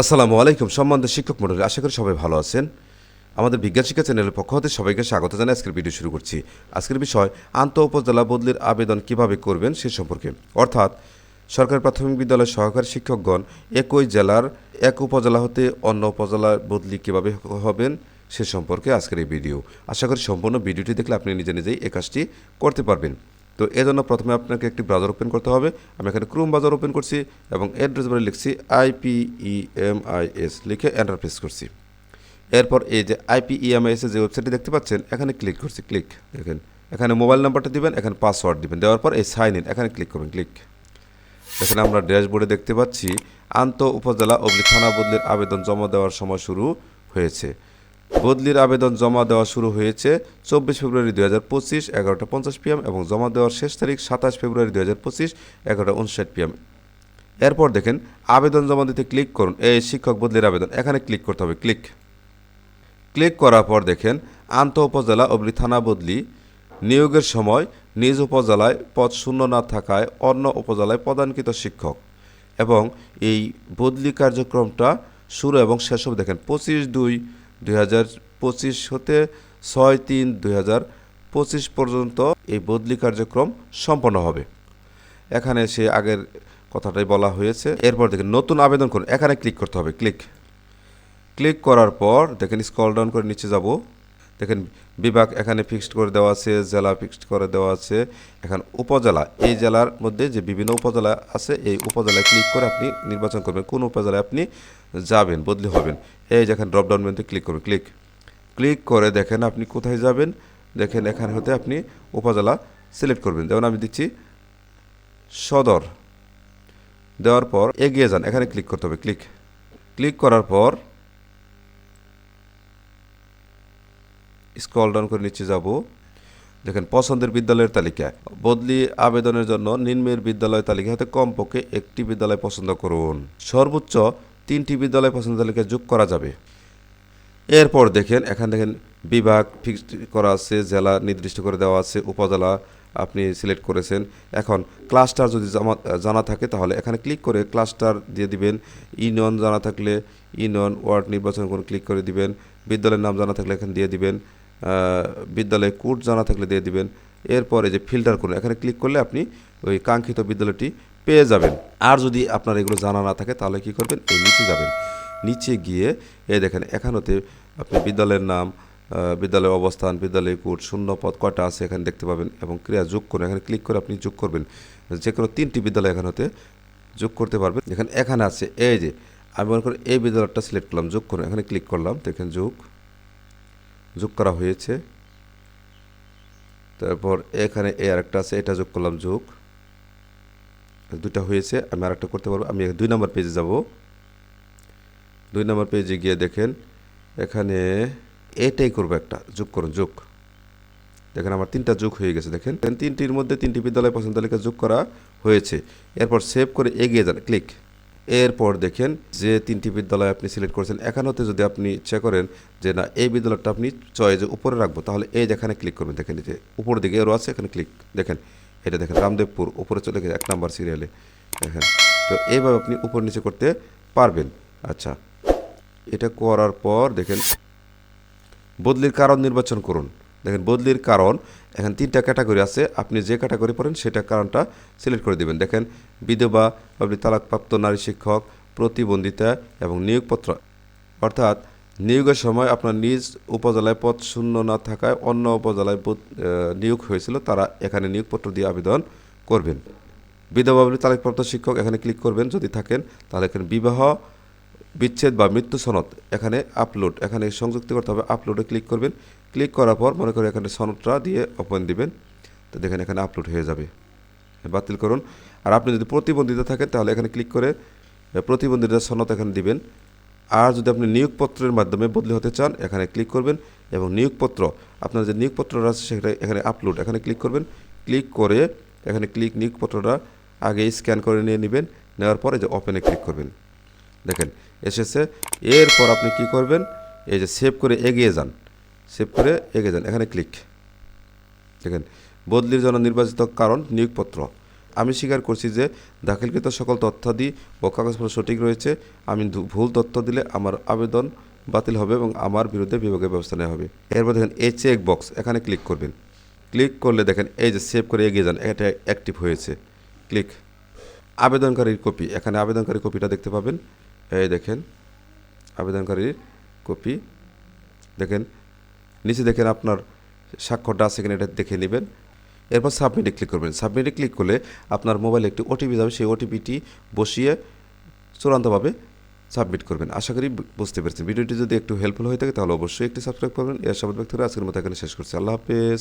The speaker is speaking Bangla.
আসসালামু আলাইকুম, সম্মানিত শিক্ষক মণ্ডলী, আশা করি সবাই ভালো আছেন। আমাদের বিজ্ঞান শিক্ষা চ্যানেলের পক্ষ হতে সবাইকে স্বাগত জানাই। আজকের ভিডিও শুরু করছি। আজকের বিষয়, আন্তঃ উপজেলা বদলির আবেদন কীভাবে করবেন সে সম্পর্কে। অর্থাৎ, সরকারি প্রাথমিক বিদ্যালয়ের সহকারী শিক্ষকগণ একই জেলার এক উপজেলা হতে অন্য উপজেলার বদলি কীভাবে হবেন সে সম্পর্কে আজকের এই ভিডিও। আশা করি সম্পূর্ণ ভিডিওটি দেখলে আপনি নিজে নিজেই এই কাজটি করতে পারবেন। তো এজন্য প্রথমে আপনাকে একটি ব্রাউজার ওপেন করতে হবে। আমি এখানে ক্রোম ব্রাউজার ওপেন করছি এবং অ্যাড্রেস বারে লিখছি আইপিইএমআইএস লিখে এন্টার প্রেস করছি। এরপর এই যে আইপিইএমআইএস যে ওয়েবসাইটটি দেখতে পাচ্ছেন, এখানে ক্লিক করছি ক্লিক দেখেন, এখানে মোবাইল নাম্বারটা দিবেন, এখানে পাসওয়ার্ড দিবেন। দেওয়ার পর এই সাইন ইন এখানে ক্লিক করবেন ক্লিক এখানে আমরা ড্যাশবোর্ডে দেখতে পাচ্ছি, আন্ত উপজেলা অবলি থানা বদলির আবেদন জমা দেওয়ার সময় শুরু হয়েছে। বদলির আবেদন জমা দেওয়া শুরু হয়েছে চব্বিশ ফেব্রুয়ারি দুই হাজার পঁচিশ এগারোটা পঞ্চাশ পিএম এবং জমা দেওয়ার শেষ তারিখ সাতাশ ফেব্রুয়ারি দুই হাজার পঁচিশ এগারোটা উনষাট পিএম। এরপর দেখেন, আবেদন জমা দিতে ক্লিক করুন। এই শিক্ষক বদলির আবেদন। এখানে ক্লিক করতে হবে, ক্লিক। ক্লিক করার পর দেখেন, আন্ত উপজেলা অবলি থানা বদলি। নিয়োগের সময় নিজ উপজেলায় পদ শূন্য না থাকায় অন্য উপজেলায় প্রদানকৃত শিক্ষক। এবং এই বদলি কার্যক্রমটা শুরু এবং শেষ হবে, দেখেন, পঁচিশ দুই দুই হাজার পঁচিশ হতে ছয় তিন দুই পর্যন্ত এই বদলি কার্যক্রম সম্পন্ন হবে। এখানে সে আগের কথাটাই বলা হয়েছে। এরপর দেখেন, নতুন আবেদন করুন। এখানে ক্লিক করতে হবে ক্লিক ক্লিক করার পর দেখেন স্কল ডাউন করে নিচে যাব। দেখেন বিভাগ এখানে ফিক্সড করে দেওয়া আছে, জেলা ফিক্সড করে দেওয়া আছে। এখন উপজেলা, এই জেলার মধ্যে যে বিভিন্ন উপজেলা আছে, এই উপজেলায় ক্লিক করে আপনি নির্বাচন করবেন। কোন উপজেলায় আপনি যাবেন, বদলি হবেন। এই যেখানে ড্রপডাউন মেনুতে ক্লিক করবেন ক্লিক ক্লিক করে দেখেন আপনি কোথায় যাবেন, দেখেন এখানে হতে আপনি উপজেলা সিলেক্ট করবেন। যেমন আমি দিচ্ছি সদর। দেওয়ার পর এগিয়ে যান, এখানে ক্লিক করতে হবে ক্লিক ক্লিক করার পর স্ক্রল ডাউন করে নিচে যাব। দেখেন, পছন্দের বিদ্যালয়ের তালিকা। বদলি আবেদনের জন্য নিম্নের বিদ্যালয় তালিকা, হতে কমপক্ষে একটি বিদ্যালয় পছন্দ করুন। সর্বোচ্চ তিনটি বিদ্যালয় পছন্দ তালিকা যোগ করা যাবে। এরপর দেখেন, এখানে দেখেন, বিভাগ ফিক্সড করা আছে, জেলা নির্দিষ্ট করে দেওয়া আছে, উপজেলা আপনি সিলেক্ট করেছেন। এখন ক্লাস্টার যদি জানা থাকে তাহলে এখানে ক্লিক করে ক্লাস্টার দিয়ে দিবেন। ইউনিয়ন জানা থাকলে ইউনিয়ন ওয়ার্ড নির্বাচন করে ক্লিক করে দিবেন। বিদ্যালয়ের নাম জানা থাকলে এখানে দিয়ে দিবেন। বিদ্যালয়ে কোড জানা থাকলে দিয়ে দিবেন। এরপরে যে ফিল্টার করুন, এখানে ক্লিক করলে আপনি ওই কাঙ্ক্ষিত বিদ্যালয়টি পেয়ে যাবেন। আর যদি আপনার এগুলো জানা না থাকে, তাহলে কি করবেন? এই নিচে যাবেন। নিচে গিয়ে, এই দেখেন, এখানেতে আপনি বিদ্যালয়ের নাম বিদ্যালয়ের অবস্থান বিদ্যালয় কোড শূন্য পদ কয়টা আছে এখানে দেখতে পাবেন এবং ক্রিয়া যোগ করুন। এখানে ক্লিক করে আপনি যোগ করবেন। যে কোনো তিনটি বিদ্যালয় এখানে হতে যোগ করতে পারবেন। দেখেন এখানে আছে, এই যে, আমি মনে করি এই বিদ্যালয়টা সিলেক্ট করলাম, যোগ করুন। এখানে ক্লিক করলাম, দেখেন যোগ। যোগ করা হয়েছে। তারপর এখানে এই আরেকটা আছে, এটা যোগ করলাম যোগ। দুটা হয়েছে, আমি আরেকটা করতে পারব। আমি দুই নম্বর পেজে যাব। দুই নম্বর পেজে গিয়ে দেখেন, এখানে এটাই করব একটা, যোগ করুন, যোগ। দেখেন আমার তিনটা যোগ হয়ে গেছে, দেখেন। তিনটির মধ্যে তিনটি বিদ্যালয় পছন্দ তালিকা যোগ করা হয়েছে। এরপর সেভ করে এগিয়ে যান ক্লিক এরপর দেখেন যে তিনটি বিদ্যালয় আপনি সিলেক্ট করেছেন। এখানেতে যদি আপনি ইচ্ছা করেন যে না, এই বিদ্যালয়টা আপনি চয়েজে উপরে রাখব, তাহলে এই যেখানে ক্লিক করবেন, দেখেন যে উপর দিকে এরও আছে, এখানে ক্লিক দেখেন, এটা দেখেন রামদেবপুর, উপরে চলে গেছে এক নাম্বার সিরিয়ালে দেখেন। তো এইভাবে আপনি উপর নিচে করতে পারবেন। আচ্ছা এটা করার পর দেখেন, বদলির কারণ নির্বাচন করুন। দেখেন, বদলির কারণ এখানে তিনটা ক্যাটাগরি আছে। আপনি যে ক্যাটাগরি পড়েন সেটা কারণটা সিলেক্ট করে দেবেন। দেখেন, বিধবা, আপনি তালাকপ্রাপ্ত নারী শিক্ষক, প্রতিবন্ধিতা এবং নিয়োগপত্র। অর্থাৎ নিয়োগের সময় আপনার নিজ উপজেলায় পদ শূন্য না থাকায় অন্য উপজেলায় নিয়োগ হয়েছিল, তারা এখানে নিয়োগপত্র দিয়ে আবেদন করবেন। বিধবা, আপনি তালাকপ্রাপ্ত শিক্ষক, এখানে ক্লিক করবেন। যদি থাকেন, তাহলে এখানে বিবাহ বিচ্ছেদ বা মৃত্যু সনদ এখানে আপলোড, এখানে সংযুক্ত করতে হবে, আপলোডে ক্লিক করবেন। ক্লিক করার পর মনে করি এখানে সনদটা দিয়ে ওপেন দিবেন। তো দেখেন এখানে আপলোড হয়ে যাবে। বাতিল করুন। আর আপনি যদি প্রতিবন্ধিতা থাকেন, তাহলে এখানে ক্লিক করে প্রতিবন্ধিতা সনদ এখানে দিবেন। আর যদি আপনি নিয়োগপত্রের মাধ্যমে বদলি হতে চান, এখানে ক্লিক করবেন। এবং নিয়োগপত্র, আপনার যে নিয়োগপত্রটা আছে, সেটা এখানে আপলোড, এখানে ক্লিক করবেন। ক্লিক করে এখানে ক্লিক নিয়োগপত্রটা আগে স্ক্যান করে নিয়ে নেবেন। নেওয়ার পরে যে ওপেনে ক্লিক করবেন। দেখেন, এসেছে। এরপর আপনি কি করবেন? এই যে সেভ করে এগিয়ে যান। সেভ করে এগিয়ে যান এখানে ক্লিক দেখেন, বদলির জন্য নির্বাচিত কারণ নিয়োগপত্র। আমি স্বীকার করছি যে দাখিলকৃত সকল তথ্যাদি ও কাগজপত্র সঠিক রয়েছে। আমি ভুল তথ্য দিলে আমার আবেদন বাতিল হবে এবং আমার বিরুদ্ধে বিভাগের ব্যবস্থা নেওয়া হবে। এরপর দেখেন, এই চেক বক্স এখানে ক্লিক করবেন। ক্লিক করলে দেখেন, এই যে সেভ করে এগিয়ে যান, এটা অ্যাক্টিভ হয়েছে। ক্লিক আবেদনকারীর কপি এখানে আবেদনকারীর কপিটা দেখতে পাবেন। এই দেখেন, আবেদনকারীর কপি দেখেন নিচে দেখেন আপনার স্বাক্ষরটা আছে কিনা এটা দেখে নেবেন। এরপর সাবমিটে ক্লিক করবেন। সাবমিটে ক্লিক করলে আপনার মোবাইলে একটি ওটিপি যাবে। সেই ওটিপিটি বসিয়ে চূড়ান্তভাবে সাবমিট করবেন। আশা করি বুঝতে পেরেছেন। ভিডিওটি যদি একটু হেল্পফুল হয়ে থাকে তাহলে অবশ্যই একটি সাবস্ক্রাইব করবেন। এর সব ব্যক্তিরা আজকের মতো এখানে শেষ করছি। আল্লাহ হাফেজ।